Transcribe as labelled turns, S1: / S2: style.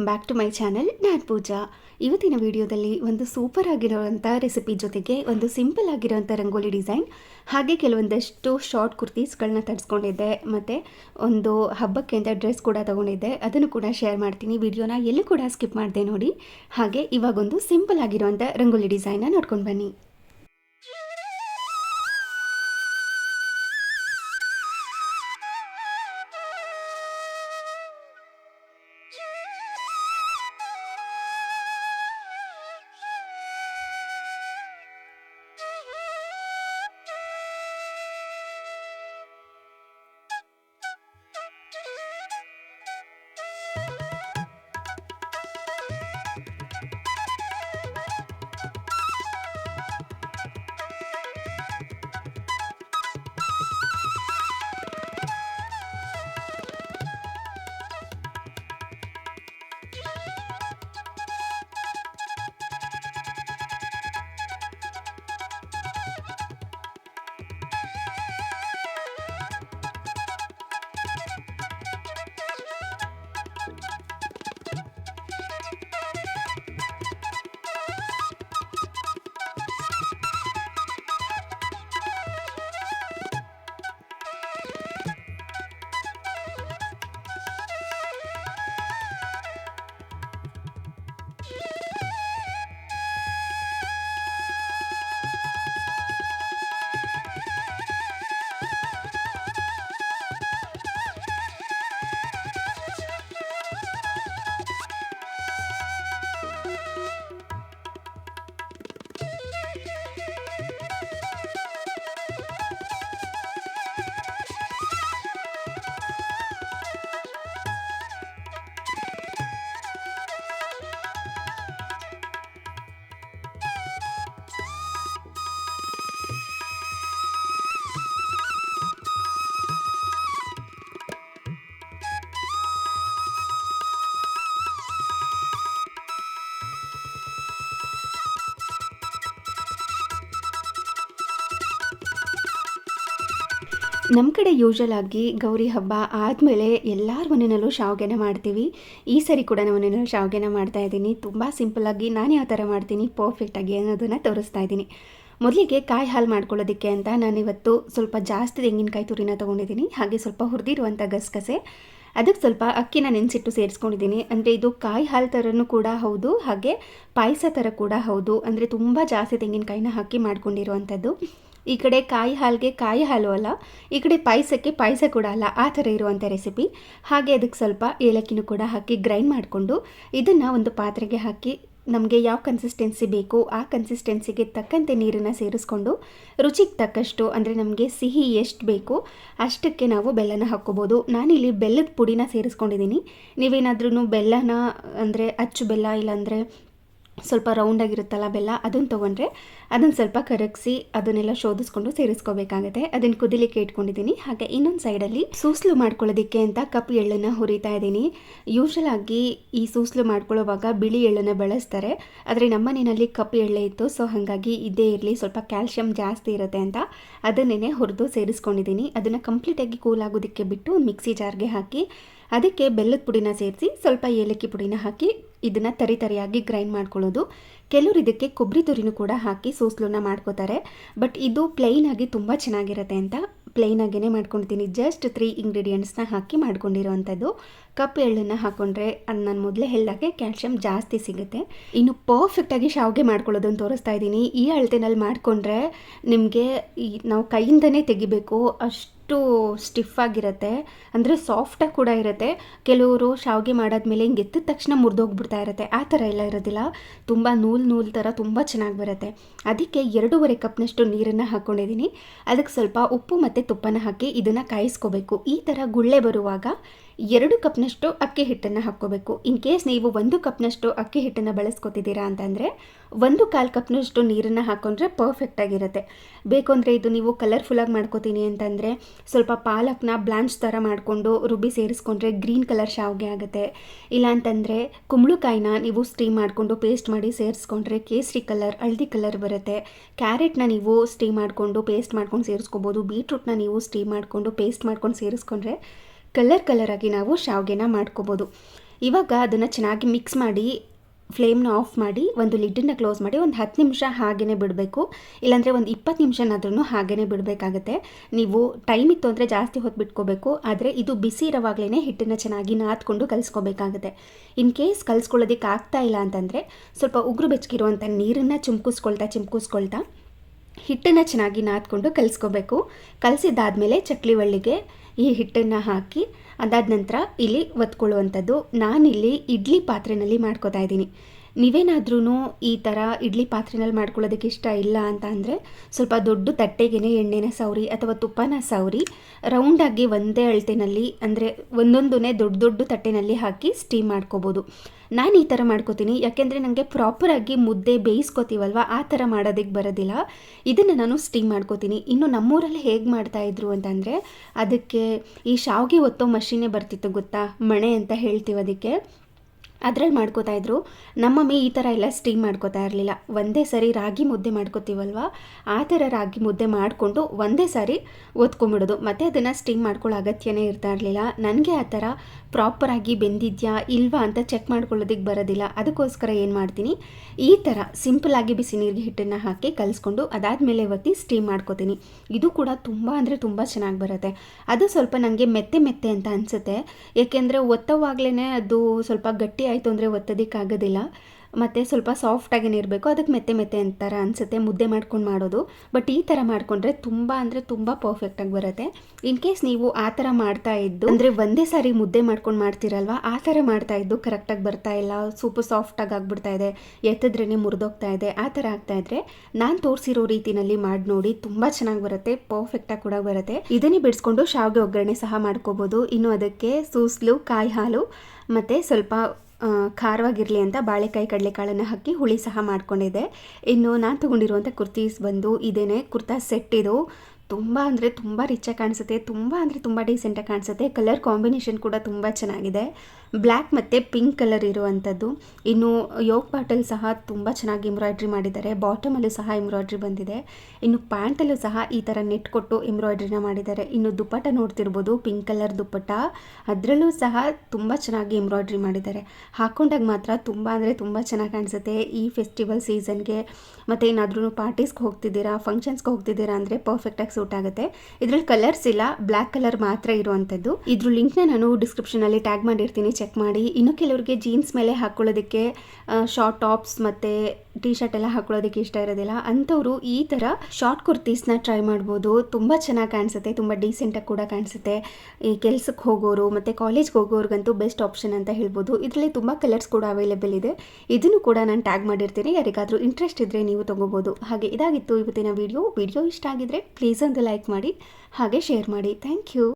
S1: Welcome back to my channel ನಾನು ಪೂಜಾ ಇವತ್ತಿನ ವಿಡಿಯೋದಲ್ಲಿ ಒಂದು ಸೂಪರ್ ಆಗಿರುವಂಥ ರೆಸಿಪಿ ಜೊತೆಗೆ ಒಂದು ಸಿಂಪಲ್ ಆಗಿರುವಂಥ ರಂಗೋಲಿ ಡಿಸೈನ್ ಹಾಗೆ ಕೆಲವೊಂದಷ್ಟು ಶಾರ್ಟ್ ಕುರ್ತೀಸ್ಗಳನ್ನ ತರಿಸ್ಕೊಂಡಿದ್ದೆ. ಮತ್ತು ಒಂದು ಹಬ್ಬಕ್ಕೆ ಅಂತ ಡ್ರೆಸ್ ಕೂಡ ತೊಗೊಂಡಿದ್ದೆ. ಅದನ್ನು ಕೂಡ ಶೇರ್ ಮಾಡ್ತೀನಿ. ವಿಡಿಯೋನ ಎಲ್ಲೂ ಕೂಡ ಸ್ಕಿಪ್ ಮಾಡಿದೆ ನೋಡಿ. ಹಾಗೆ ಇವಾಗೊಂದು ಸಿಂಪಲ್ ಆಗಿರುವಂಥ ರಂಗೋಲಿ ಡಿಸೈನ್ನ ನೋಡ್ಕೊಂಡು ಬನ್ನಿ. ನಮ್ಮ ಕಡೆ ಯೂಶಲ್ ಆಗಿ ಗೌರಿ ಹಬ್ಬ ಆದಮೇಲೆ ಎಲ್ಲರ ಮನೆಯಲ್ಲೂ ಶಾವಿಗೆನ ಮಾಡ್ತೀವಿ. ಈ ಸರಿ ಕೂಡ ನಮ್ಮ ಮನೆಯಲ್ಲೂ ಶಾವಿಗೆನ ಮಾಡ್ತಾ ಇದ್ದೀನಿ. ತುಂಬ ಸಿಂಪಲ್ಲಾಗಿ ನಾನು ಯಾವ ಥರ ಮಾಡ್ತೀನಿ ಪರ್ಫೆಕ್ಟಾಗಿ ಅನ್ನೋದನ್ನು ತೋರಿಸ್ತಾ ಇದ್ದೀನಿ. ಮೊದಲಿಗೆ ಕಾಯಿ ಹಾಲು ಮಾಡ್ಕೊಳ್ಳೋದಕ್ಕೆ ಅಂತ ನಾನಿವತ್ತು ಸ್ವಲ್ಪ ಜಾಸ್ತಿ ತೆಂಗಿನಕಾಯಿ ತುರಿನ ತೊಗೊಂಡಿದ್ದೀನಿ. ಹಾಗೆ ಸ್ವಲ್ಪ ಹುರಿದಿರುವಂಥ ಗಸಗಸೆ. ಅದಕ್ಕೆ ಸ್ವಲ್ಪ ಅಕ್ಕಿನ ನೆನೆಸಿಟ್ಟು ಸೇರಿಸ್ಕೊಂಡಿದ್ದೀನಿ. ಅಂದರೆ ಇದು ಕಾಯಿ ಹಾಲು ಥರನೂ ಕೂಡ ಹೌದು, ಹಾಗೆ ಪಾಯಸ ಥರ ಕೂಡ ಹೌದು. ಅಂದರೆ ತುಂಬ ಜಾಸ್ತಿ ತೆಂಗಿನಕಾಯಿನ ಹಾಕಿ ಮಾಡ್ಕೊಂಡಿರುವಂಥದ್ದು ಈ ಕಡೆ ಕಾಯಿ ಹಾಲಿಗೆ ಕಾಯಿ ಹಾಲು ಅಲ್ಲ, ಈ ಕಡೆ ಪಾಯಸಕ್ಕೆ ಪಾಯಸ ಕೂಡ ಅಲ್ಲ, ಆ ಥರ ಇರುವಂಥ ರೆಸಿಪಿ ಹಾಗೆ ಅದಕ್ಕೆ ಸ್ವಲ್ಪ ಏಲಕ್ಕಿನೂ ಕೂಡ ಹಾಕಿ ಗ್ರೈಂಡ್ ಮಾಡಿಕೊಂಡು ಇದನ್ನು ಒಂದು ಪಾತ್ರೆಗೆ ಹಾಕಿ ನಮಗೆ ಯಾವ ಕನ್ಸಿಸ್ಟೆನ್ಸಿ ಬೇಕು, ಆ ಕನ್ಸಿಸ್ಟೆನ್ಸಿಗೆ ತಕ್ಕಂತೆ ನೀರನ್ನು ಸೇರಿಸ್ಕೊಂಡು ರುಚಿಗೆ ತಕ್ಕಷ್ಟು, ಅಂದರೆ ನಮಗೆ ಸಿಹಿ ಎಷ್ಟು ಬೇಕು ಅಷ್ಟಕ್ಕೆ ನಾವು ಬೆಲ್ಲನ ಹಾಕ್ಕೋಬೋದು. ನಾನಿಲ್ಲಿ ಬೆಲ್ಲದ ಪುಡಿನ ಸೇರಿಸ್ಕೊಂಡಿದ್ದೀನಿ. ನೀವೇನಾದ್ರೂ ಬೆಲ್ಲನ, ಅಂದರೆ ಅಚ್ಚು ಬೆಲ್ಲ ಇಲ್ಲಾಂದರೆ ಸ್ವಲ್ಪ ರೌಂಡಾಗಿರುತ್ತಲ್ಲ ಬೆಲ್ಲ, ಅದನ್ನು ತೊಗೊಂಡ್ರೆ ಅದನ್ನು ಸ್ವಲ್ಪ ಕರಗಿಸಿ ಅದನ್ನೆಲ್ಲ ಶೋಧಿಸ್ಕೊಂಡು ಸೇರಿಸ್ಕೋಬೇಕಾಗುತ್ತೆ. ಅದನ್ನು ಕುದಿಲಿಕ್ಕೆ ಇಟ್ಕೊಂಡಿದ್ದೀನಿ. ಹಾಗೆ ಇನ್ನೊಂದು ಸೈಡಲ್ಲಿ ಸೂಸ್ಲು ಮಾಡ್ಕೊಳ್ಳೋದಕ್ಕೆ ಅಂತ ಕಪ್ ಎಳ್ಳನ್ನು ಹುರಿತಾ ಇದ್ದೀನಿ. ಯೂಶಲ್ ಆಗಿ ಈ ಸೂಸ್ಲು ಮಾಡ್ಕೊಳ್ಳೋವಾಗ ಬಿಳಿ ಎಳ್ಳನ್ನು ಬಳಸ್ತಾರೆ. ಆದರೆ ನಮ್ಮನೆಯಲ್ಲಿ ಕಪ್ ಎಳ್ಳೆ ಇತ್ತು ಸೊ ಹಾಗಾಗಿ ಇದೇ ಇರಲಿ. ಸ್ವಲ್ಪ ಕ್ಯಾಲ್ಶಿಯಂ ಜಾಸ್ತಿ ಇರುತ್ತೆ ಅಂತ ಅದನ್ನೇ ಹುರಿದು ಸೇರಿಸ್ಕೊಂಡಿದ್ದೀನಿ. ಅದನ್ನು ಕಂಪ್ಲೀಟಾಗಿ ಕೂಲ್ ಆಗೋದಕ್ಕೆ ಬಿಟ್ಟು ಮಿಕ್ಸಿ ಜಾರ್ಗೆ ಹಾಕಿ, ಅದಕ್ಕೆ ಬೆಲ್ಲದ ಪುಡಿನ ಸೇರಿಸಿ, ಸ್ವಲ್ಪ ಏಲಕ್ಕಿ ಪುಡಿನ ಹಾಕಿ ಇದನ್ನು ತರಿ ತರಿಯಾಗಿ ಗ್ರೈಂಡ್ ಮಾಡ್ಕೊಳ್ಳೋದು. ಕೆಲವರು ಇದಕ್ಕೆ ಕೊಬ್ಬರಿ ತುರಿನೂ ಕೂಡ ಹಾಕಿ ಸೋಸ್ಲೂನ ಮಾಡ್ಕೋತಾರೆ. ಬಟ್ ಇದು ಪ್ಲೈನ್ ಆಗಿ ತುಂಬ ಚೆನ್ನಾಗಿರುತ್ತೆ ಅಂತ ಪ್ಲೈನ್ ಆಗೇ ಮಾಡ್ಕೊಳ್ತೀನಿ ಜಸ್ಟ್ ತ್ರೀ ಇಂಗ್ರೀಡಿಯೆಂಟ್ಸ್ನ ಹಾಕಿ ಮಾಡ್ಕೊಂಡಿರೋವಂಥದ್ದು ಕಪ್ ಎಳ್ಳನ್ನು ಹಾಕೊಂಡ್ರೆ ಅದು ನಾನು ಮೊದಲೇ ಹೇಳಿದಾಗೆ ಕ್ಯಾಲ್ಶಿಯಂ ಜಾಸ್ತಿ ಸಿಗುತ್ತೆ. ಇನ್ನು ಪರ್ಫೆಕ್ಟಾಗಿ ಶಾವಿಗೆ ಮಾಡ್ಕೊಳ್ಳೋದನ್ನು ತೋರಿಸ್ತಾ ಇದ್ದೀನಿ. ಈ ಅಳತೆನಲ್ಲಿ ಮಾಡಿಕೊಂಡ್ರೆ ನಿಮಗೆ ಈ ನಾವು ಕೈಯಿಂದನೇ ತೆಗಿಬೇಕು. ಅಷ್ಟು ಸ್ಟಿಫ್ ಆಗಿರುತ್ತೆ. ಅಂದರೆ ಸಾಫ್ಟಾಗಿ ಕೂಡ ಇರುತ್ತೆ. ಕೆಲವರು ಶಾವಿಗೆ ಮಾಡಾದ್ಮೇಲೆ ಹಿಂಗೆ ಎತ್ತಿದ ತಕ್ಷಣ ಮುರಿದೋಗ್ಬಿಡ್ತಾ ಇರುತ್ತೆ. ಆ ಥರ ಎಲ್ಲ ಇರೋದಿಲ್ಲ. ತುಂಬ ನೂಲು ನೂಲು ಥರ ತುಂಬ ಚೆನ್ನಾಗಿ ಬರುತ್ತೆ. ಅದಕ್ಕೆ ಎರಡೂವರೆ ಕಪ್ನಷ್ಟು ನೀರನ್ನು ಹಾಕ್ಕೊಂಡಿದ್ದೀನಿ ಅದಕ್ಕೆ ಸ್ವಲ್ಪ ಉಪ್ಪು ಮತ್ತು ತುಪ್ಪನ ಹಾಕಿ ಇದನ್ನು ಕಾಯಿಸ್ಕೋಬೇಕು. ಈ ಥರ ಗುಳ್ಳೆ ಬರುವಾಗ ಎರಡು ಕಪ್ನಷ್ಟು ಅಕ್ಕಿ ಹಿಟ್ಟನ್ನು ಹಾಕ್ಕೋಬೇಕು. ಇನ್ ಕೇಸ್ ನೀವು ಒಂದು ಕಪ್ನಷ್ಟು ಅಕ್ಕಿ ಹಿಟ್ಟನ್ನು ಬಳಸ್ಕೊತಿದ್ದೀರಾ ಅಂತಂದರೆ, ಒಂದು ಕಾಲು ಕಪ್ನಷ್ಟು ನೀರನ್ನು ಹಾಕ್ಕೊಂಡ್ರೆ ಪರ್ಫೆಕ್ಟಾಗಿರುತ್ತೆ ಬೇಕು ಅಂದರೆ ಇದು ನೀವು ಕಲರ್ಫುಲ್ಲಾಗಿ ಮಾಡ್ಕೋತೀನಿ ಅಂತಂದರೆ, ಸ್ವಲ್ಪ ಪಾಲಕ್ನ ಬ್ಲಾಂಚ್ ಥರ ಮಾಡಿಕೊಂಡು ರುಬ್ಬಿ ಸೇರಿಸ್ಕೊಂಡ್ರೆ ಗ್ರೀನ್ ಕಲರ್ ಶಾವಿಗೆ ಆಗುತ್ತೆ. ಇಲ್ಲಾಂತಂದರೆ ಕುಂಬಳಕಾಯಿನ ನೀವು ಸ್ಟೀಮ್ ಮಾಡಿಕೊಂಡು ಪೇಸ್ಟ್ ಮಾಡಿ ಸೇರಿಸ್ಕೊಂಡ್ರೆ ಕೇಸರಿ ಕಲರ್ ಹಳದಿ ಕಲರ್ ಬರುತ್ತೆ. ಕ್ಯಾರೆಟ್ನ ನೀವು ಸ್ಟೀಮ್ ಮಾಡಿಕೊಂಡು ಪೇಸ್ಟ್ ಮಾಡ್ಕೊಂಡು ಸೇರಿಸ್ಕೋಬೋದು. ಬೀಟ್ರೂಟ್ನ ನೀವು ಸ್ಟೀಮ್ ಮಾಡಿಕೊಂಡು ಪೇಸ್ಟ್ ಮಾಡ್ಕೊಂಡು ಸೇರಿಸ್ಕೊಂಡ್ರೆ ಕಲರ್ ಕಲರಾಗಿ ನಾವು ಶಾವಿಗೆನ ಮಾಡ್ಕೋಬೋದು. ಇವಾಗ ಅದನ್ನು ಚೆನ್ನಾಗಿ ಮಿಕ್ಸ್ ಮಾಡಿ ಫ್ಲೇಮ್ನ ಆಫ್ ಮಾಡಿ, ಒಂದು ಲಿಡ್ಡನ್ನು ಕ್ಲೋಸ್ ಮಾಡಿ, ಒಂದು ಹತ್ತು ನಿಮಿಷ ಹಾಗೇ ಬಿಡಬೇಕು. ಇಲ್ಲಾಂದರೆ ಒಂದು ಇಪ್ಪತ್ತು ನಿಮಿಷನಾದ್ರೂ ಹಾಗೇ ಬಿಡಬೇಕಾಗತ್ತೆ. ನೀವು ಟೈಮ್ ಇತ್ತು ಅಂದರೆ ಜಾಸ್ತಿ ಹೊತ್ತು ಬಿಟ್ಕೋಬೇಕು. ಆದರೆ ಇದು ಬಿಸಿ ಇರೋವಾಗಲೇ ಹಿಟ್ಟನ್ನು ಚೆನ್ನಾಗಿ ನಾದ್ಕೊಂಡು ಕಲಿಸ್ಕೋಬೇಕಾಗುತ್ತೆ. ಇನ್ ಕೇಸ್ ಕಲಿಸ್ಕೊಳ್ಳೋದಕ್ಕೆ ಆಗ್ತಾ ಇಲ್ಲ ಅಂತಂದರೆ ಸ್ವಲ್ಪ ಉಗುರು ಬೆಚ್ಚಗಿರುವಂಥ ನೀರನ್ನು ಚುಮ್ಕಿಸ್ಕೊಳ್ತಾ ಚಿಮ್ಕಿಸ್ಕೊಳ್ತಾ ಹಿಟ್ಟನ್ನು ಚೆನ್ನಾಗಿ ನಾದ್ಕೊಂಡು ಕಲಿಸ್ಕೋಬೇಕು. ಕಲಸಿದ್ದಾದಮೇಲೆ ಚಕ್ಲಿ ಒಳ್ಳಿಗೆ ಈ ಹಿಟ್ಟನ್ನು ಹಾಕಿ ಅದಾದ ನಂತರ ಇಲ್ಲಿ ಒತ್ಕೊಳ್ಳುವಂಥದ್ದು. ನಾನಿಲ್ಲಿ ಇಡ್ಲಿ ಪಾತ್ರೆಯಲ್ಲಿ ಮಾಡ್ಕೋತಾ ಇದ್ದೀನಿ. ನೀವೇನಾದ್ರೂ ಈ ಥರ ಇಡ್ಲಿ ಪಾತ್ರೆನಲ್ಲಿ ಮಾಡ್ಕೊಳ್ಳೋದಕ್ಕೆ ಇಷ್ಟ ಇಲ್ಲ ಅಂತ ಅಂದರೆ ಸ್ವಲ್ಪ ದೊಡ್ಡ ತಟ್ಟೆಗೆ ಎಣ್ಣೆನ ಸವರಿ ಅಥವಾ ತುಪ್ಪನ ಸೌರಿ ರೌಂಡಾಗಿ ಒಂದೇ ಅಳತೆನಲ್ಲಿ ಅಂದರೆ ಒಂದೊಂದನ್ನೇ ದೊಡ್ಡ ದೊಡ್ಡ ತಟ್ಟೆನಲ್ಲಿ ಹಾಕಿ ಸ್ಟೀಮ್ ಮಾಡ್ಕೋಬೋದು. ನಾನು ಈ ಥರ ಮಾಡ್ಕೋತೀನಿ, ಯಾಕೆಂದರೆ ನನಗೆ ಪ್ರಾಪರಾಗಿ ಮುದ್ದೆ ಬೇಯಿಸ್ಕೋತೀವಲ್ವ? ಆ ಥರ ಮಾಡೋದಕ್ಕೆ ಬರೋದಿಲ್ಲ. ಇದನ್ನು ನಾನು ಸ್ಟೀಮ್ ಮಾಡ್ಕೋತೀನಿ. ಇನ್ನು ನಮ್ಮೂರಲ್ಲಿ ಹೇಗೆ ಮಾಡ್ತಾಯಿದ್ರು ಅಂತಂದರೆ ಅದಕ್ಕೆ ಈ ಶಾವಿಗೆ ಒತ್ತೋ ಮಷೀನೇ ಬರ್ತಿತ್ತು ಗೊತ್ತಾ? ಮಣೆ ಅಂತ ಹೇಳ್ತೀವಿ ಅದಕ್ಕೆ. ಅದ್ರಲ್ಲಿ ಮಾಡ್ಕೋತಾ ಇದ್ರು. ನಮ್ಮಮ್ಮಿ ಈ ಥರ ಎಲ್ಲ ಸ್ಟೀಮ್ ಮಾಡ್ಕೋತಾ ಇರಲಿಲ್ಲ. ಒಂದೇ ಸರಿ ರಾಗಿ ಮುದ್ದೆ ಮಾಡ್ಕೋತೀವಲ್ವ? ಆ ಥರ ರಾಗಿ ಮುದ್ದೆ ಮಾಡಿಕೊಂಡು ಒಂದೇ ಸಾರಿ ಒತ್ಕೊಂಬಿಡೋದು ಮತ್ತು ಅದನ್ನು ಸ್ಟೀಮ್ ಮಾಡ್ಕೊಳ್ಳೋ ಅಗತ್ಯನೇ ಇರ್ತಾ ಇರಲಿಲ್ಲ. ನನಗೆ ಆ ಥರ ಪ್ರಾಪರಾಗಿ ಬೆಂದಿದ್ಯಾ ಇಲ್ವಾ ಅಂತ ಚೆಕ್ ಮಾಡ್ಕೊಳ್ಳೋದಕ್ಕೆ ಬರೋದಿಲ್ಲ. ಅದಕ್ಕೋಸ್ಕರ ಏನು ಮಾಡ್ತೀನಿ? ಈ ಥರ ಸಿಂಪಲಾಗಿ ಬಿಸಿ ನೀರಿಗೆ ಹಿಟ್ಟನ್ನು ಹಾಕಿ ಕಲಿಸ್ಕೊಂಡು ಅದಾದಮೇಲೆ ಒತ್ತಿ ಸ್ಟೀಮ್ ಮಾಡ್ಕೋತೀನಿ. ಇದು ಕೂಡ ತುಂಬ ಅಂದರೆ ತುಂಬ ಚೆನ್ನಾಗಿ ಬರುತ್ತೆ. ಅದು ಸ್ವಲ್ಪ ನನಗೆ ಮೆತ್ತೆ ಮೆತ್ತೆ ಅಂತ ಅನಿಸುತ್ತೆ. ಏಕೆಂದರೆ ಒತ್ತವಾಗ್ಲೇ ಅದು ಸ್ವಲ್ಪ ಗಟ್ಟಿ ಆಯಿತು ಅಂದರೆ ಒತ್ತೋದಕ್ಕಾಗೋದಿಲ್ಲ. ಮತ್ತು ಸ್ವಲ್ಪ ಸಾಫ್ಟಾಗೇನೆ ಇರಬೇಕು. ಅದಕ್ಕೆ ಮೆತ್ತೆ ಮೆತ್ತೆ ಅಂತಾರ ಅನಿಸುತ್ತೆ. ಮುದ್ದೆ ಮಾಡ್ಕೊಂಡು ಮಾಡೋದು. ಬಟ್ ಈ ಥರ ಮಾಡಿಕೊಂಡ್ರೆ ತುಂಬ ಅಂದರೆ ತುಂಬ ಪರ್ಫೆಕ್ಟಾಗಿ ಬರುತ್ತೆ. ಇನ್ ಕೇಸ್ ನೀವು ಆ ಥರ ಮಾಡ್ತಾ ಇದ್ದು, ಅಂದರೆ ಒಂದೇ ಸಾರಿ ಮುದ್ದೆ ಮಾಡ್ಕೊಂಡು ಮಾಡ್ತೀರಲ್ವ? ಆ ಥರ ಮಾಡ್ತಾ ಇದ್ದು ಕರೆಕ್ಟಾಗಿ ಬರ್ತಾ ಇಲ್ಲ. ಸೂಪರ್ ಸಾಫ್ಟಾಗಿ ಆಗ್ಬಿಡ್ತಾ ಇದೆ. ಎತ್ತಿದ್ರೇ ಮುರಿದೋಗ್ತಾ ಇದೆ. ಆ ಥರ ಆಗ್ತಾ ಇದ್ರೆ ನಾನು ತೋರಿಸಿರೋ ರೀತಿನಲ್ಲಿ ಮಾಡಿ ನೋಡಿ ತುಂಬ ಚೆನ್ನಾಗಿ ಬರುತ್ತೆ. ಪರ್ಫೆಕ್ಟಾಗಿ ಕೂಡ ಬರುತ್ತೆ. ಇದನ್ನೇ ಬಿಡಿಸ್ಕೊಂಡು ಶಾವಿಗೆ ಒಗ್ಗರಣೆ ಸಹ ಮಾಡ್ಕೋಬೋದು. ಇನ್ನು ಅದಕ್ಕೆ ಸೂಸ್ಲು ಕಾಯಿ ಹಾಲು ಮತ್ತು ಸ್ವಲ್ಪ ಖಾರವಾಗಿರಲಿ ಅಂತ ಬಾಳೆಕಾಯಿ ಕಡಲೆಕಾಳನ್ನು ಹಾಕಿ ಹುಳಿ ಸಹ ಮಾಡಿಕೊಂಡಿದ್ದೆ. ಇನ್ನು ನಾನು ತೊಗೊಂಡಿರುವಂಥ ಕುರ್ತೀಸ್ ಬಂದು, ಇದೇನೆ ಕುರ್ತಾ ಸೆಟ್ ಇದು. ತುಂಬ ಅಂದರೆ ತುಂಬ ರಿಚಾಗಿ ಕಾಣಿಸುತ್ತೆ, ತುಂಬ ಅಂದರೆ ತುಂಬ ಡೀಸೆಂಟಾಗಿ ಕಾಣಿಸುತ್ತೆ. ಕಲರ್ ಕಾಂಬಿನೇಷನ್ ಕೂಡ ತುಂಬ ಚೆನ್ನಾಗಿದೆ. ಬ್ಲ್ಯಾಕ್ ಮತ್ತು ಪಿಂಕ್ ಕಲರ್ ಇರುವಂಥದ್ದು. ಇನ್ನು ಯೋಗ್ ಬಾಟಲ್ ಸಹ ತುಂಬ ಚೆನ್ನಾಗಿ ಎಂಬ್ರಾಯ್ಡ್ರಿ ಮಾಡಿದ್ದಾರೆ. ಬಾಟಮಲ್ಲೂ ಸಹ ಎಂಬ್ರಾಯ್ಡ್ರಿ ಬಂದಿದೆ. ಇನ್ನು ಪ್ಯಾಂಟಲ್ಲೂ ಸಹ ಈ ಥರ ನೆಟ್ ಕೊಟ್ಟು ಎಂಬ್ರಾಯ್ಡ್ರಿನ ಮಾಡಿದ್ದಾರೆ. ಇನ್ನು ದುಪ್ಪಟ ನೋಡ್ತಿರ್ಬೋದು ಪಿಂಕ್ ಕಲರ್ ದುಪ್ಪಟ ಅದರಲ್ಲೂ ಸಹ ತುಂಬ ಚೆನ್ನಾಗಿ ಎಂಬ್ರಾಯ್ಡ್ರಿ ಮಾಡಿದ್ದಾರೆ. ಹಾಕೊಂಡಾಗ ಮಾತ್ರ ತುಂಬ ಅಂದರೆ ತುಂಬ ಚೆನ್ನಾಗಿ ಕಾಣಿಸುತ್ತೆ. ಈ ಫೆಸ್ಟಿವಲ್ ಸೀಸನ್ಗೆ ಮತ್ತು ಏನಾದ್ರೂ ಪಾರ್ಟೀಸ್ಗೆ ಹೋಗ್ತಿದ್ದೀರಾ ಫಂಕ್ಷನ್ಸ್ಗೆ ಹೋಗ್ತಿದ್ದೀರಾ ಅಂದರೆ ಪರ್ಫೆಕ್ಟಾಗಿ ಸೂಟ್ ಆಗುತ್ತೆ. ಇದರಲ್ಲಿ ಕಲರ್ಸ್ ಇಲ್ಲ ಬ್ಲ್ಯಾಕ್ ಕಲರ್ ಮಾತ್ರ ಇರುವಂಥದ್ದು. ಇದ್ರ ಲಿಂಕ್ನ ನಾನು ಡಿಸ್ಕ್ರಿಪ್ಷನ್ ಅಲ್ಲಿ ಟ್ಯಾಗ್ ಮಾಡಿರ್ತೀನಿ ಚೆಕ್ ಮಾಡಿ. ಇನ್ನು ಕೆಲವರಿಗೆ ಜೀನ್ಸ್ ಮೇಲೆ ಹಾಕೊಳ್ಳೋದಕ್ಕೆ ಶಾರ್ಟ್ ಟಾಪ್ಸ್ ಮತ್ತೆ ಟಿ ಶರ್ಟ್ ಎಲ್ಲ ಹಾಕೊಳ್ಳೋದಕ್ಕೆ ಇಷ್ಟ ಇರೋದಿಲ್ಲ. ಅಂಥವ್ರು ಈ ತರ ಶಾರ್ಟ್ ಕುರ್ತೀಸ್ನ ಟ್ರೈ ಮಾಡ್ಬೋದು. ತುಂಬ ಚೆನ್ನಾಗಿ ಕಾಣಿಸುತ್ತೆ, ತುಂಬ ಡೀಸೆಂಟಾಗಿ ಕೂಡ ಕಾಣಿಸುತ್ತೆ. ಈ ಕೆಲ್ಸಕ್ಕೆ ಹೋಗೋರು ಮತ್ತು ಕಾಲೇಜ್ಗೆ ಹೋಗೋರ್ಗಂತೂ ಬೆಸ್ಟ್ ಆಪ್ಷನ್ ಅಂತ ಹೇಳ್ಬೋದು. ಇದರಲ್ಲಿ ತುಂಬ ಕಲರ್ಸ್ ಕೂಡ ಅವೈಲೇಬಲ್ ಇದೆ. ಇದನ್ನು ಕೂಡ ನಾನು ಟ್ಯಾಗ್ ಮಾಡಿರ್ತೀನಿ. ಯಾರಿಗಾದರೂ ಇಂಟ್ರೆಸ್ಟ್ ಇದ್ರೆ ನೀವು ತಗೋಬಹುದು ಹಾಗೆ ಇದಾಗಿತ್ತು ಇವತ್ತಿನ ವಿಡಿಯೋ ವಿಡಿಯೋ ಇಷ್ಟ ಆಗಿದ್ರೆ ಪ್ಲೀಸ್ ಒಂದು ಲೈಕ್ ಮಾಡಿ ಹಾಗೆ ಶೇರ್ ಮಾಡಿ. Thank you